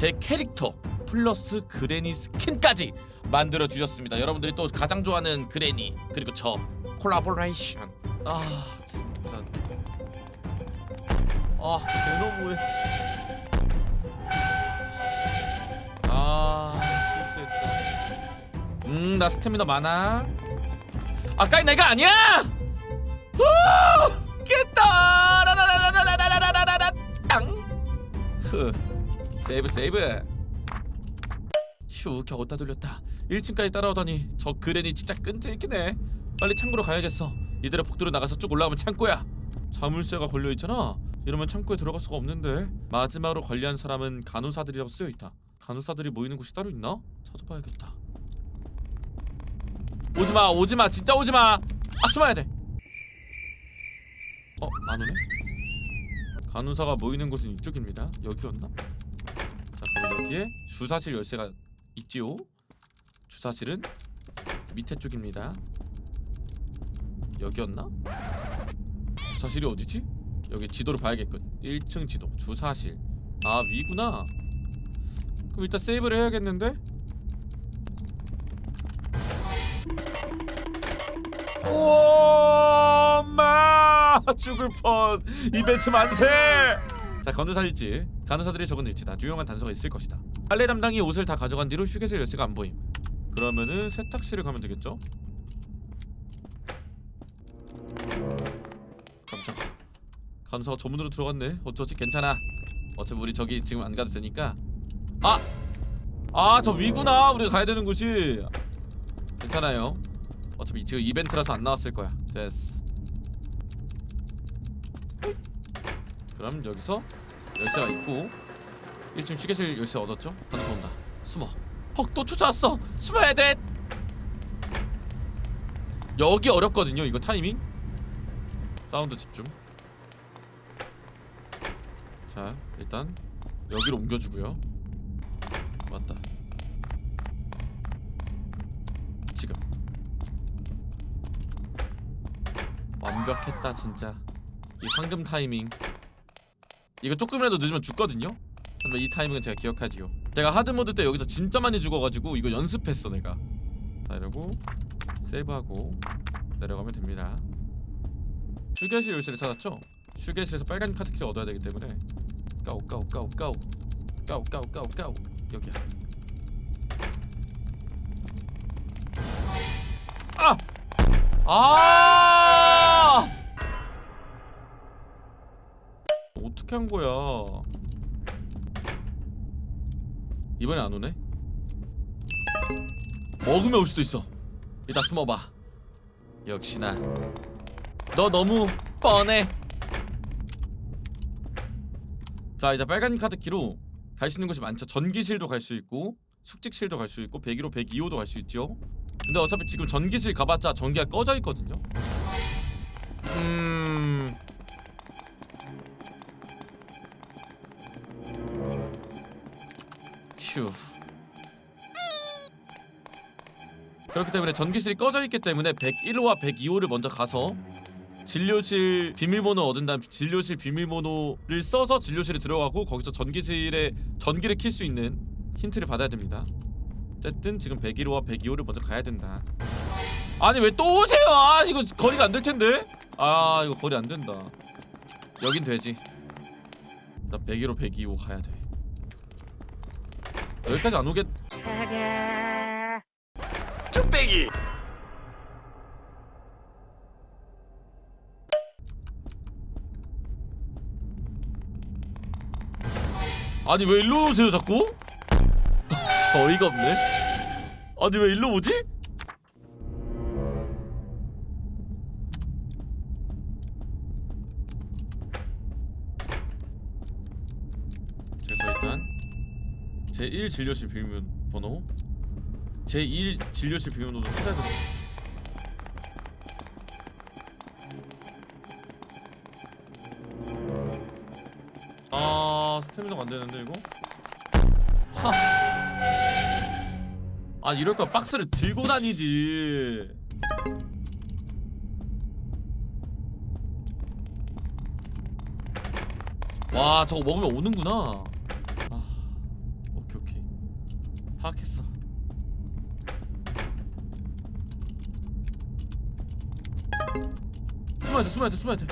제 캐릭터 플러스 그레니 스킨까지 만들어 주셨습니다. 여러분들이 또 가장 좋아하는 그레니 그리고 저 콜라보레이션. 아 진짜 아 너무해. 아 실수했다. 음 나 스태미나 많아. 아까 내가 아니야. 후 깼다. 라라라라라라라라라라 땅. 흐 세이브 세이브. 휴 겨우 따 돌렸다 1층까지 따라오더니 저 그랜이 진짜 끈질기네 빨리 창고로 가야겠어 이대로 복도로 나가서 쭉 올라오면 창고야 자물쇠가 걸려있잖아 이러면 창고에 들어갈 수가 없는데 마지막으로 관리한 사람은 간호사들이라고 쓰여있다 간호사들이 모이는 곳이 따로 있나? 찾아봐야겠다 오지마 오지마 진짜 오지마 아 숨어야 돼 어? 안 오네? 간호사가 모이는 곳은 이쪽입니다 여기였나? 여기에 주사실 열쇠가 있지요. 주사실은 밑에 쪽입니다. 여기였나? 주사실이 어디지? 여기 지도를 봐야겠군. 1층 지도 주사실. 아 위구나. 그럼 일단 세이브를 해야겠는데? 오마 죽을 뻔 이벤트 만세 자 건너사 일지 간호사들이 적은 일지다. 유용한 단서가 있을 것이다. 빨래 담당이 옷을 다 가져간 뒤로 휴게실 열쇠가 안 보임. 그러면은 세탁실에 가면 되겠죠? 깜짝 간호사가 저 문으로 들어갔네. 어쩌지 괜찮아. 어차피 우리 저기 지금 안 가도 되니까. 아! 아 저 위구나. 우리가 가야 되는 곳이. 괜찮아요. 어차피 지금 이벤트라서 안 나왔을 거야. 됐어 그럼 여기서 열쇠가 있고 1층 휴게실 열쇠 얻었죠? 단서 온다. 숨어. 헉또 쫓아왔어. 숨어야 돼. 여기 어렵거든요 이거 타이밍. 사운드 집중. 자 일단 여기로 옮겨주고요. 맞다. 지금. 완벽했다 진짜. 이 황금 타이밍 이거 조금이라도 늦으면 죽거든요? 이 타이밍은 제가 기억하지요. 제가 하드모드 때 여기서 진짜 많이 죽어가지고 이거 연습했어 내가. 자 이러고 세이브하고 내려가면 됩니다. 휴게실 열쇠를 찾았죠? 휴게실에서 빨간 카드키를 얻어야 되기 때문에 까오 까오 까오 까오. 까오 까오 까오 까오. 여기야. 아! 아! 어떻게 한 거야? 이번에 안 오네? 먹으면 올 수도 있어. 이따 숨어봐. 역시나 너 너무 뻔해. 자 이제 빨간 카드 키로 갈 수 있는 곳이 많죠. 전기실도 갈 수 있고 숙직실도 갈 수 있고 101호, 102호도 갈 수 있죠. 근데 어차피 지금 전기실 가봤자 전기가 꺼져 있거든요. 음. 휴. 그렇기 때문에 전기실이 꺼져 있기 때문에 101호와 102호를 먼저 가서 진료실 비밀번호 얻은 다음 진료실 비밀번호를 써서 진료실에 들어가고 거기서 전기실에 전기를 킬 수 있는 힌트를 받아야 됩니다. 어쨌든 지금 101호와 102호를 먼저 가야 된다. 아니 왜 또 오세요? 아 이거 거리가 안 될 텐데. 아 이거 거리 안 된다. 여긴 되지. 일단 101호 102호 가야 돼. 여기까지 안 오겠. 쭈빼기 아니 왜 일로 오세요 자꾸? 어이가 없네. 아니 왜 일로 오지? 제1 진료실 비밀번호 제2 진료실 비밀번호도 찾아야 돼. 아 스태미나가 안 되는데 이거? 하. 아 이럴 거면 박스를 들고 다니지. 와 저거 먹으면 오는구나. 숨어야 돼 숨어야 돼 숨어야 돼.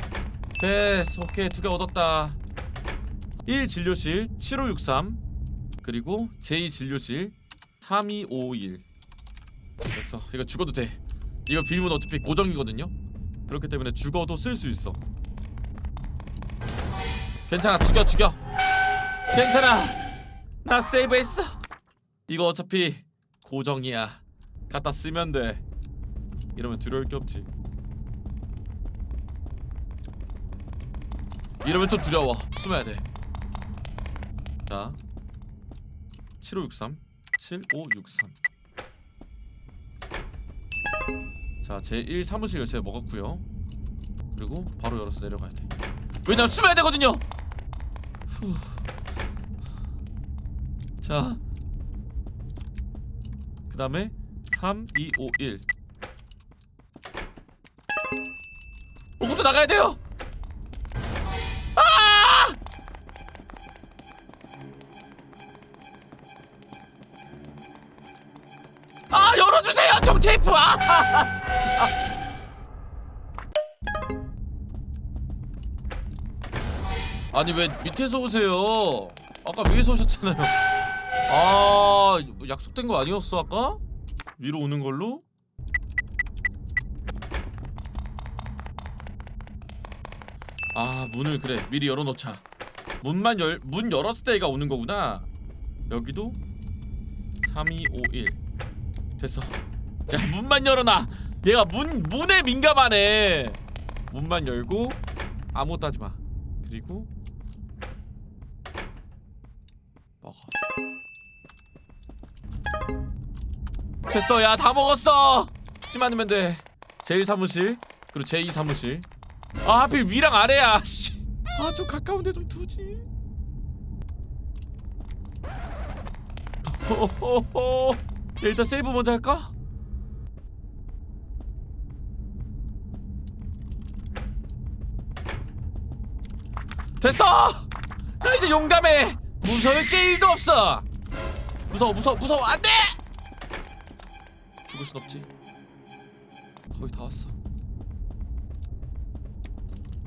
됐어. 오케이. 두 개 얻었다. 1 진료실 7563 그리고 제2 진료실 3251 됐어. 이거 죽어도 돼. 이거 비밀은 어차피 고정이거든요? 그렇기 때문에 죽어도 쓸 수 있어. 괜찮아. 죽여 죽여. 괜찮아. 나 세이브했어. 이거 어차피 고정이야. 갖다 쓰면 돼. 이러면 두려울 게 없지 이러면 좀 두려워 숨어야 돼자 7563 7563 자, 제1 사무실 열쇠 먹었고요. 그리고 바로 열어서 내려가야 돼. 왜냐면 숨어야 되거든요. 후. 자, 그 다음에 3, 2, 5, 1. 오구도 나가야 돼요. 아 열어주세요 정 테이프. 아. 진짜 아니 왜 밑에서 오세요? 아까 위에서 오셨잖아요. 아뭐 약속된 거 아니었어 아까? 위로 오는 걸로? 아 문을 그래. 미리 열어놓자. 문만 열 문 열었을 때 얘가 오는 거구나. 여기도 3251 됐어. 야 문만 열어놔. 얘가 문 문에 민감하네. 문만 열고 아무것도 하지 마. 그리고 먹어. 됐어. 야 다 먹었어. 죽지 않으면 돼. 제1 사무실 그리고 제2 사무실. 아 하필 위랑 아래야. 씨. 아좀 가까운데 좀 두지. 일단 세이브 먼저 할까? 됐어! 나 이제 용감해! 무서울 게 1도 없어! 무서워 무서워 무서워 안돼! 죽을 순 없지 거의 다 왔어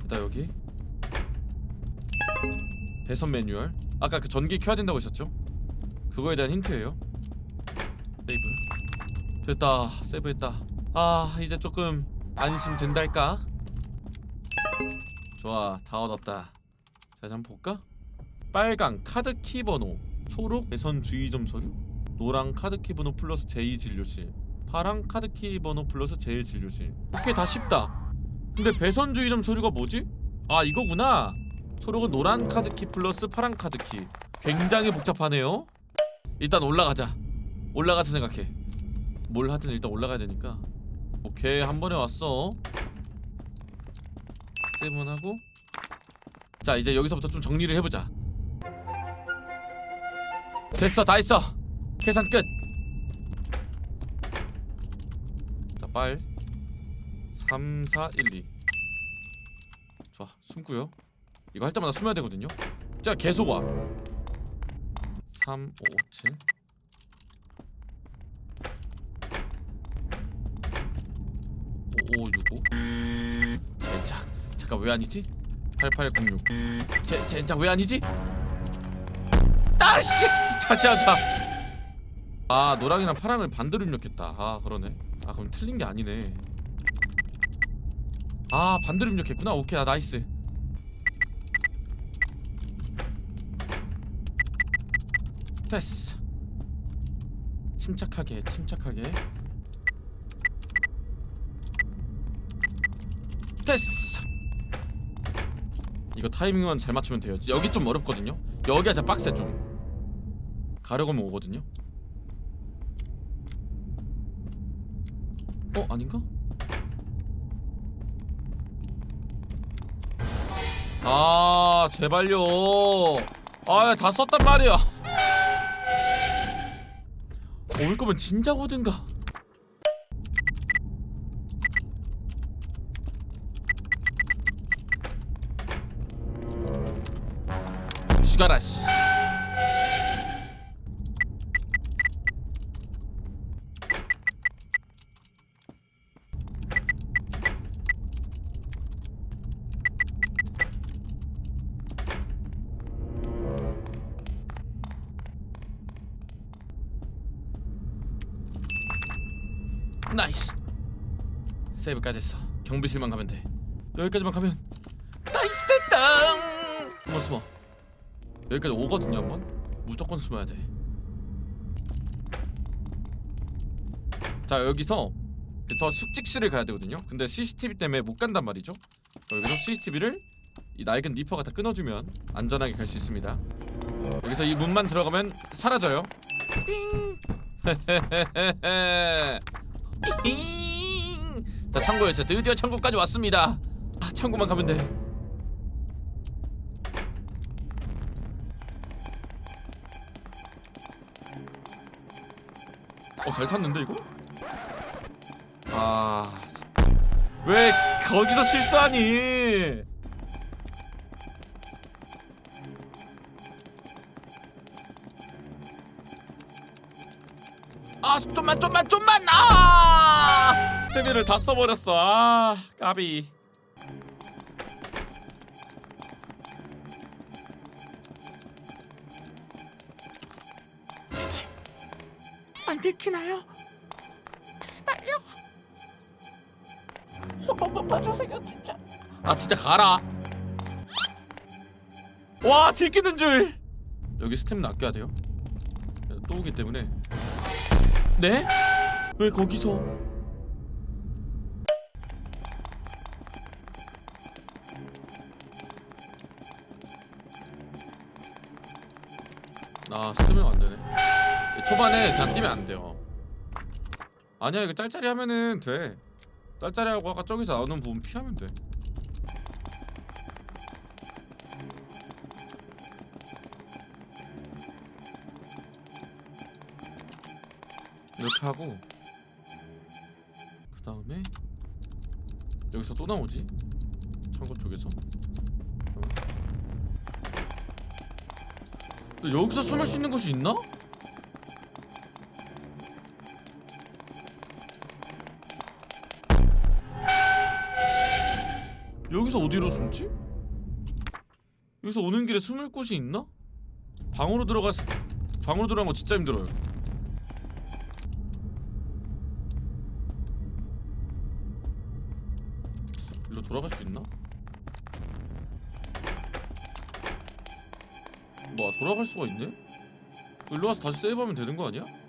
나 여기 배선 매뉴얼 아까 그 전기 켜야 된다고 하셨죠? 그거에 대한 힌트예요 세이브. 됐다 세이브했다. 아 이제 조금 안심된달까? 좋아 다 얻었다. 자 한번 볼까? 빨강 카드 키 번호 초록 배선 주의점 서류? 노랑 카드 키 번호 플러스 제2 진료실. 파랑 카드 키 번호 플러스 제1 진료실. 오케이 다 쉽다. 근데 배선 주의점 서류가 뭐지? 아 이거구나. 초록은 노란 카드키 플러스 파란 카드키. 굉장히 복잡하네요. 일단 올라가자 올라가서 생각해. 뭘 하든 일단 올라가야 되니까. 오케이 한 번에 왔어. 세번 하고. 자 이제 여기서부터 좀 정리를 해보자. 됐어 다 했어. 계산 끝. 자, 빨. 3, 4, 1, 2 좋아 숨고요. 이거 할 때마다 숨어야 되거든요. 자 계속 와. 3, 5, 7 5565 젠장. 잠깐 왜 아니지? 8806 제, 젠장 왜 아니지? 아씨 다시 하자. 아 노랑이랑 파랑을 반대로 입력했다. 아 그러네. 아 그럼 틀린 게 아니네. 아 반대로 입력했구나. 오케이 아 나이스. 됐어. 침착하게 침착하게 됐어. 이거 타이밍만 잘 맞추면 돼요. 여기 좀 어렵거든요. 여기가 진짜 빡세 좀. 가려고면 오거든요. 어 아닌가? 아 제발요. 아다 썼단 말이야. 어, 올 거면 진작 오든가 죽여라 씨. 나이스. 세이브까지 했어. 경비실만 가면 돼. 여기까지만 가면 여기까지 오거든요 한번? 무조건 숨어야 돼자 여기서 그저 숙직실을 가야 되거든요. 근데 CCTV 때문에 못 간단 말이죠. 여기서 CCTV를 이 낡은 니퍼가 다 끊어주면 안전하게 갈 수 있습니다. 여기서 이 문만 들어가면 사라져요. 삥! 삥. 자 창고에서 드디어 창고까지 왔습니다. 아, 창고만 가면 돼 어, 잘 탔는데 이거? 아, 왜 거기서 실수하니? 아, 좀만, 좀만, 좀만, 아! 세미를 다 써버렸어. 아, 까비. 안 들키나요? 제발요. 한 번만 봐주세요, 진짜. 아, 진짜 가라. 와, 들키는 줄. 여기 스태미나 아껴야 돼요. 또 오기 때문에. 네? 왜 거기서? 아 스태미나 안 되네. 초반에 그냥 뛰면 안 돼요. 아니야 이거 짤짤이 하면은 돼. 짤짤이 하고 아까 저기서 나오는 부분 피하면 돼. 이렇게 하고 그 다음에 여기서 또 나오지? 창고 쪽에서. 여기서 숨을 수 있는 곳이 있나? 여기서 어디로 숨지? 여기서 오는 길에 숨을 곳이 있나? 방으로 들어가 방으로 들어간 거 진짜 힘들어요. 일로 돌아갈 수 있나? 뭐야 돌아갈 수가 있네? 일로 와서 다시 세이브하면 되는 거 아니야?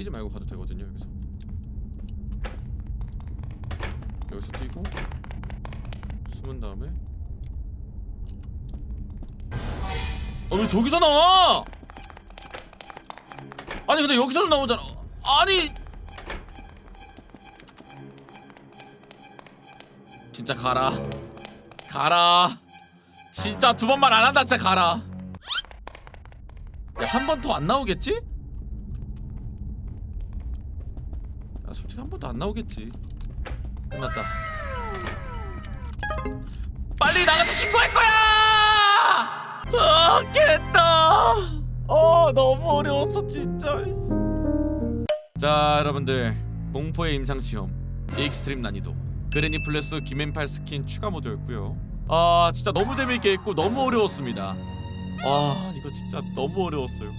뛰지 말고 가도 되거든요 여기서 여기서 뛰고 숨은 다음에 아왜 저기서 나와? 아니 근데 여기서는 나오잖아. 아니 진짜 가라. 가라. 진짜 두 번만 안 한다. 진짜 가라. 야 한 번 더 안 나오겠지? 야 솔직히 한번더안 나오겠지. 끝났다. 빨리 나가서 신고할 거야! 아 깼다. 아 너무 어려웠어 진짜. 자 여러분들 공포의 임상 시험 익스트림 난이도 그레니 플러스 김앤팔 스킨 추가 모드였고요. 아 진짜 너무 재밌게 했고 너무 어려웠습니다. 아 이거 진짜 너무 어려웠어요.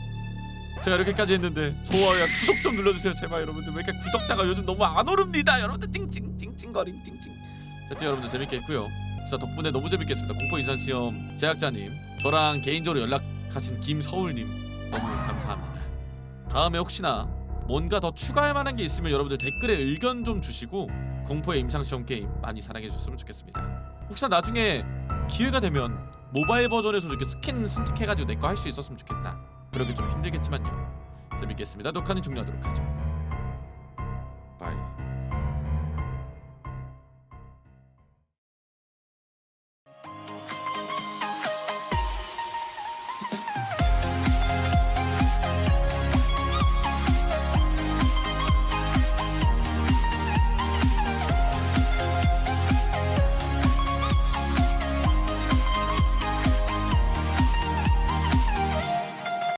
제가 이렇게까지 했는데 좋아요 구독 좀 눌러주세요. 제발 여러분들. 왜 이렇게 구독자가 요즘 너무 안 오릅니다. 여러분들 찡찡찡찡거림 찡찡. 하여튼 여러분들 재밌게 했고요. 진짜 덕분에 너무 재밌게 했습니다. 공포 인상시험 제작자님 저랑 개인적으로 연락하신 김서울님 너무 감사합니다. 다음에 혹시나 뭔가 더 추가할 만한 게 있으면 여러분들 댓글에 의견 좀 주시고 공포의 임상시험 게임 많이 사랑해 주셨으면 좋겠습니다. 혹시나 나중에 기회가 되면 모바일 버전에서도 이렇게 스킨 선택해가지고 내 거 할 수 있었으면 좋겠다 그러기 좀 힘들겠지만요. 재밌겠습니다. 녹화는 종료하도록 하죠